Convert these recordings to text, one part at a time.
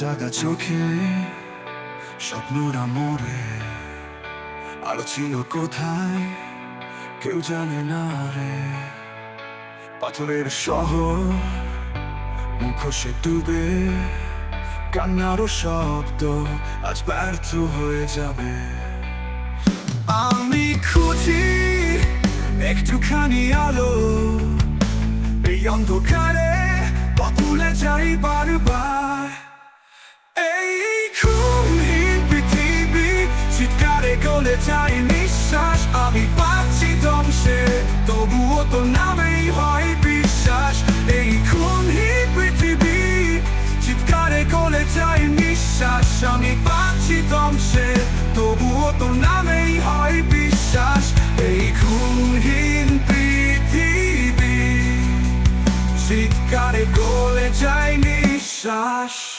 জাগা চোখে, স্বপ্নরা মরে আলো ছিল কোথায়, কেউ জানে না রে। পাথরের শহর, মুখোশে ডুবে, কান্নারও শব্দ আজ ব্যর্থ হয়ে যাবে। আমি খুঁজি একটুখানি আলো, এই অন্ধকারে পতুলে যাই বারবার। এই ঘুমহীন পৃথিবী, চিৎকারে গলে যায় নিঃশ্বাস। আমি পাচ্ছি ধ্বংসে, তবুও তো নামেই হয় বিশ্বাস। এই ঘুমহীন পৃথিবী, চিৎকারে গলে যায় নিঃশ্বাস। আমি পাচ্ছি ধ্বংসে, তবুও তো নামেই হয় বিশ্বাস। এই ঘুমহীন পৃথিবী, চিৎকারে গলে যায় নিঃশ্বাস।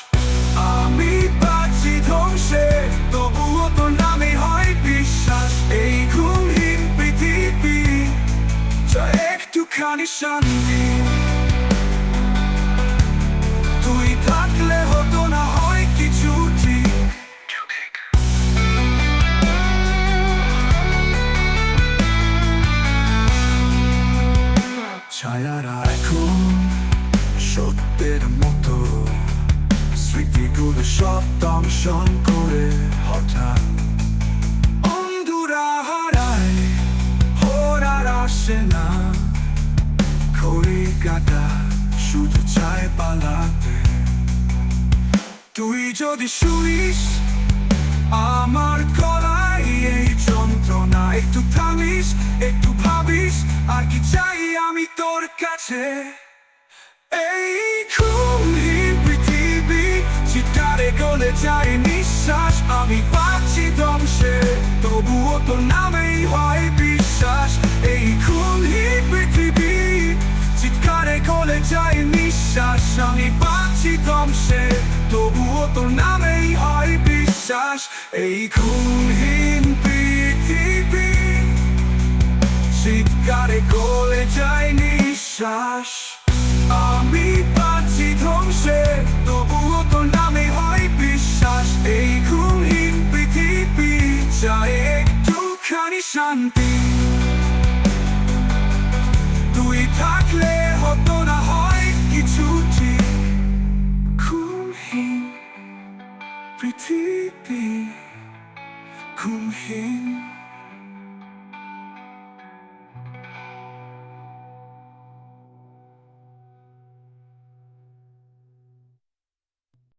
একটুখানি শান্তি। তুই থাকলে হতো না হয় কিছু ঠিক। ছায়ারা এখন সত্যের মতো। স্মৃতিগুলো সব দংশন করে হঠাৎ কাটা শুধু চায় পালাতে। তুই যদি শুনিস, আমার গলায় এই যন্ত্রণা একটু থামিস একটু ভাবিস, আর কি চাই আমি তোর কাছে? এই ঘুমহীন পৃথিবী, চিৎকারে গলে যায় নিঃশ্বাস, আমি পাচ্ছি ধ্বংসে, তবুও তো নামেই হয় পাচ্ছি ধ্বংসে, তবুও তো নামেই হয় বিশ্বাস। এই ঘুমহীন পৃথিবী চিৎকারে গলে যায় নিঃশ্বাস। আমি পাচ্ছি ধ্বংসে, তবুও তো নামে হয় বিশ্বাস। এই ঘুমহীন পৃথিবী চায় একটুখানি শান্তি। 空气